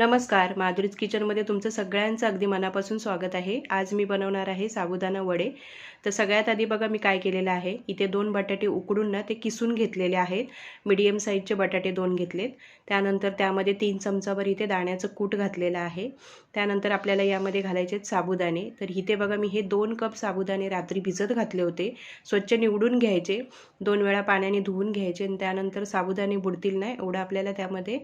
नमस्कार माधुरीज किचनमध्ये तुमचं सगळ्यांचं अगदी मनापासून स्वागत आहे. आज मी बनवणार आहे साबुदाणा वडे. तर सगळ्यात आधी बघा मी काय केलेलं आहे. इथे दोन बटाटे उकडून ना ते किसून घेतलेले आहेत. मीडियम साईजचे बटाटे दोन घेतलेत. त्यानंतर त्यामध्ये तीन चमचाभर इथे दाण्याचं कूट घातलेलं आहे. त्यानंतर आपल्याला यामध्ये घालायचे आहेत साबुदाणे. तर इथे बघा मी हे दोन कप साबुदाणे रात्री भिजत घातले होते. स्वच्छ निवडून घ्यायचे. दोन वेळा पाण्याने धुवून घ्यायचे आणि त्यानंतर साबुदाणे बुडतील नाही एवढं आपल्याला त्यामध्ये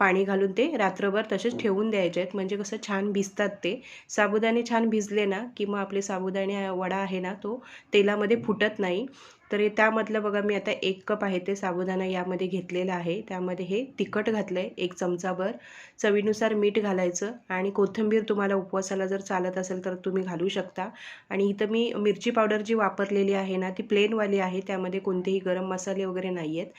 पाणी घालून ते रात्रभर तसेच ठेवून द्यायचे आहेत. म्हणजे कसं छान भिजतात ते. साबुदाणे छान भिजले ना की मग आपले साबुदाणे वडा आहे ना तो तेलामध्ये फुटत नाही. तर हे त्यामधलं बघा मी आता एक कप आहे ते साबुदाणा यामध्ये घेतलेला आहे. त्यामध्ये हे तिखट घातलं आहे एक चमचाभर. चवीनुसार मीठ घालायचं आणि कोथिंबीर तुम्हाला उपवासाला जर चालत असेल तर तुम्ही घालू शकता. आणि इथं मी मिरची पावडर जी वापरलेली आहे ना ती प्लेनवाली आहे त्यामध्ये कोणतेही गरम मसाले वगैरे नाही आहेत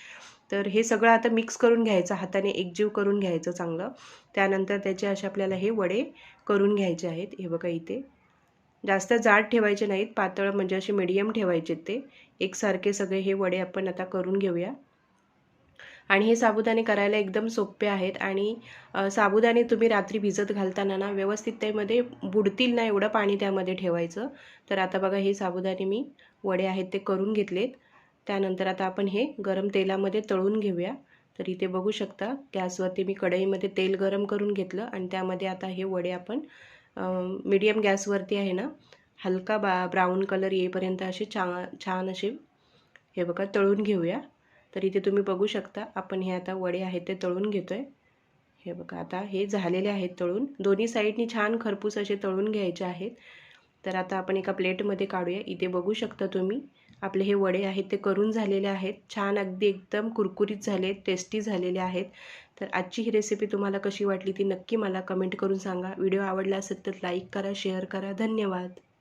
तर हे सगळं आता मिक्स करून घ्यायचं हाताने एकजीव करून घ्यायचं चांगलं. त्यानंतर त्याचे असे आपल्याला हे वडे करून घ्यायचे आहेत. हे बघा इथे जास्त जाड ठेवायचे नाहीत पातळ म्हणजे असे मिडियम ठेवायचे ते. एकसारखे सगळे हे वडे आपण आता करून घेऊया. आणि हे साबुदाणे करायला एकदम सोपे आहेत आणि साबुदाणे तुम्ही रात्री भिजत घालताना ना व्यवस्थित त्यामध्ये बुडतील ना एवढं पाणी त्यामध्ये ठेवायचं. तर आता बघा हे साबुदाणे मी वडे आहेत ते करून घेतलेत. त्यानंतर आता आपण हे गरम तेलामध्ये तळून घेऊया. तर इथे बघू शकता गॅसवरती मी कढईमध्ये तेल गरम करून घेतलं आणि त्यामध्ये आता हे वडे आपण मीडियम गॅसवरती आहे ना हलका बा ब्राऊन कलर येईपर्यंत असे छान छान असे हे बघा तळून घेऊया. तर इथे तुम्ही बघू शकता आपण हे आता वडे आहेत ते तळून घेतो आहे हे बघा आता हे झालेले आहेत तळून. दोन्ही साईडनी छान खरपूस असे तळून घ्यायचे आहेत. तर आता आपण एका प्लेटमध्ये काढूया. इथे बघू शकता तुम्ही आपले हे वडे आहेत ते करून झालेले आहेत. छान अगदी एकदम कुरकुरीत झाले टेस्टी झालेले आहेत. तर आजची ही रेसिपी तुम्हाला कशी वाटली ती नक्की मला कमेंट करून सांगा. व्हिडिओ आवडला असेल तर लाईक करा शेअर करा. धन्यवाद.